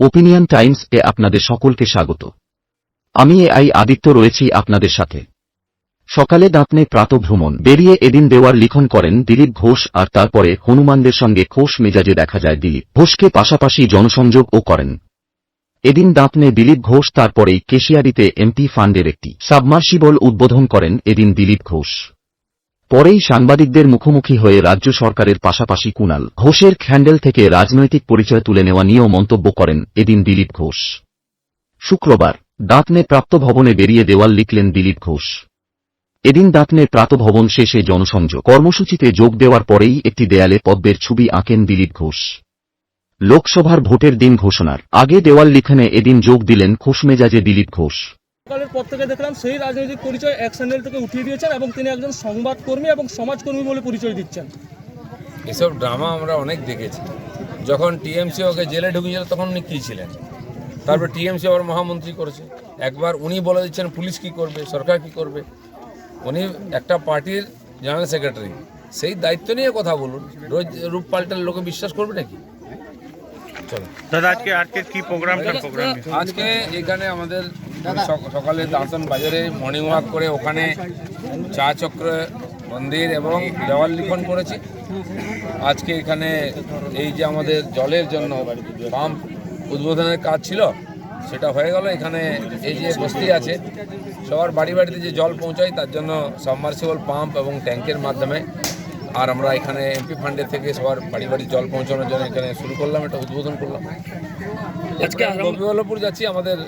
Opinion Times এ আপনাদের সকলকে স্বাগত। আমি এ আই আদিত্য রয়েছি আপনাদের সাথে। সকালে দাঁতনে প্রাতভ্রমণ, বেরিয়ে এদিন দেওয়ার লিখন করেন দিলীপ ঘোষ আর তারপরে হনুমানদের সঙ্গে খোশ মেজাজে দেখা যায় দিলীপ ঘোষকে পাশাপাশি জনসংযোগও করেন। এদিন দাঁতনে দিলীপ ঘোষ, তারপরেই কেশিয়ারিতে এমপি ফান্ডের একটি সাবমার্সিবল উদ্বোধন করেন এদিন দিলীপ ঘোষ। পরেই সাংবাদিকদের মুখোমুখি হয়ে রাজ্য সরকারের পাশাপাশি কুণাল ঘোষের খ্যান্ডেল থেকে রাজনৈতিক পরিচয় তুলে নেওয়া নিয়েও মন্তব্য করেন এদিন দিলীপ ঘোষ। শুক্রবার, দাঁতনে প্রাপ্ত ভবনে বেরিয়ে দেওয়াল লিখলেন দিলীপ ঘোষ। এদিন দাঁতনে প্রাতভবন শেষে জনসংযোগ। কর্মসূচিতে যোগ দেওয়ার পরেই একটি দেয়ালে পদ্মের ছবি আঁকেন দিলীপ ঘোষ। লোকসভার ভোটের দিন ঘোষণার। আগে দেওয়াল লিখনে এদিন যোগ দিলেন খোশমেজাজে দিলীপ ঘোষ। সকালের পর থেকে দেখলাম সেই রাজনৈতিক পরিচয় এক স্যান্ডেল থেকে উঠিয়ে দিয়েছেন এবং তিনি একজন সংবাদকর্মী এবং সমাজকর্মী বলে পরিচয় দিচ্ছেন। এসব ড্রামা আমরা অনেক দেখেছি। যখন টিএমসি ওকে জেলে ঢুকিয়েছিল তখন উনি কী ছিলেন? তারপর টিএমসি আবার মহামন্ত্রী করেছে। একবার উনি বলে দিচ্ছেন পুলিশ কি করবে সরকার কি করবে? উনি একটা পার্টির জেনারেল সেক্রেটারি সেই দায়িত্ব নিয়ে কথা বলুন। রোজ রূপ পাল্টার লোকে বিশ্বাস করবে নাকি? চলো। দাদা আজকে আজকে কি প্রোগ্রাম আজকে এখানে আমাদের সকালে দাসন বাজারে মর্নিং ওয়াক করে ওখানে চা চক্র মন্দির এবং দেওয়াল লিখন করেছি। আজকে এখানে এই যে আমাদের জলের জন্য পাম্প উদ্বোধনের কাজ ছিল, সেটা হয়ে গেল। এখানে এই যে বস্তি আছে, সবার বাড়ি বাড়িতে যে জল পৌঁছায়, তার জন্য সাবমার্সিবল পাম্প এবং ট্যাঙ্কের মাধ্যমে আর আমরা এখানে এমপি ফান্ডে থেকে সবার বাড়ি বাড়ি জল পৌঁছানোর জন্য এখানে শুরু করলাম এটা উদ্বোধন করলাম। আজকে গোপীবল্লভপুর যাচ্ছি আমাদের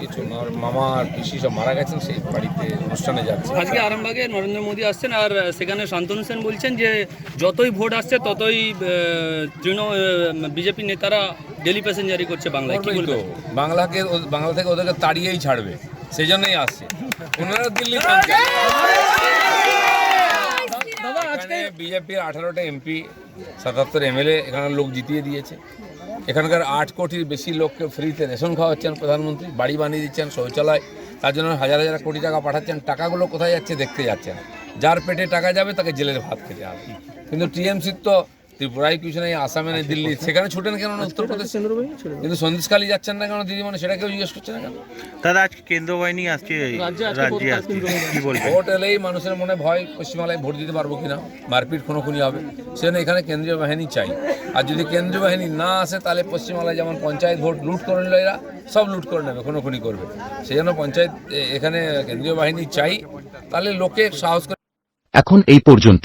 কিছু আমার মামা আর পিসি সব মারা গেছেন সেই বাড়িতে অনুষ্ঠানে যাচ্ছি। আজকে আরামবাগে নরেন্দ্র মোদী আসছেন আর সেখানে শান্তনু সেন বলছেন যে যতই ভোট আসছে ততই তৃণ বিজেপি নেতারা ডেলি প্যাসেঞ্জারি করছে বাংলায়। কি তো। বাংলাকে বাংলা থেকে ওদেরকে তাড়িয়েই ছাড়বে সেই জন্যই আসছে। ওনারা দিল্লি আজকে বিজেপির আঠারোটা এমপি সাতাত্তর এমএলএ এখানে লোক জিতিয়ে দিয়েছে। এখানকার আট কোটির বেশি লোককে ফ্রিতে রেশন খাওয়াচ্ছেন প্রধানমন্ত্রী বাড়ি বানিয়ে দিচ্ছেন শৌচালয় তার জন্য হাজার হাজার কোটি টাকা পাঠাচ্ছেন। টাকাগুলো কোথায় যাচ্ছে দেখতে যাচ্ছেন যার পেটে টাকা যাবে তাকে জেলের ভাত খেতে হবে। কিন্তু টিএমসির তো ত্রিপুরায় কিছু নেই আসামে নেই দিল্লি সেখানে ছুটেন কেন? না উত্তরপ্রদেশ? কিন্তু সন্দেশখালি যাচ্ছেন না কেন দিদি? মানে সেটা কেউ জিজ্ঞেস করছে না কেন? দাদা আজকে কেন্দ্র বাহিনী আসছে রাজ্যে কি বলবেন? ভোট এলেই মানুষের মনে ভয় পশ্চিমবাংলায় ভোট দিতে পারব কিনা? মারপিট কোনো খুনোখুনি হবে। সেজন্য এখানে কেন্দ্রীয় বাহিনী চাই। আর যদি কেন্দ্রীয় বাহিনী না আসে তাহলে পশ্চিমবাংলায় যেমন পঞ্চায়েত ভোট লুট করে নিল এরা সব লুট করে নেবে খুনোখুনি করবে। সেই জন্য পঞ্চায়েত এখানে কেন্দ্রীয় বাহিনী চাই। তাহলে লোকে সাহস করে এখন এই পর্যন্ত।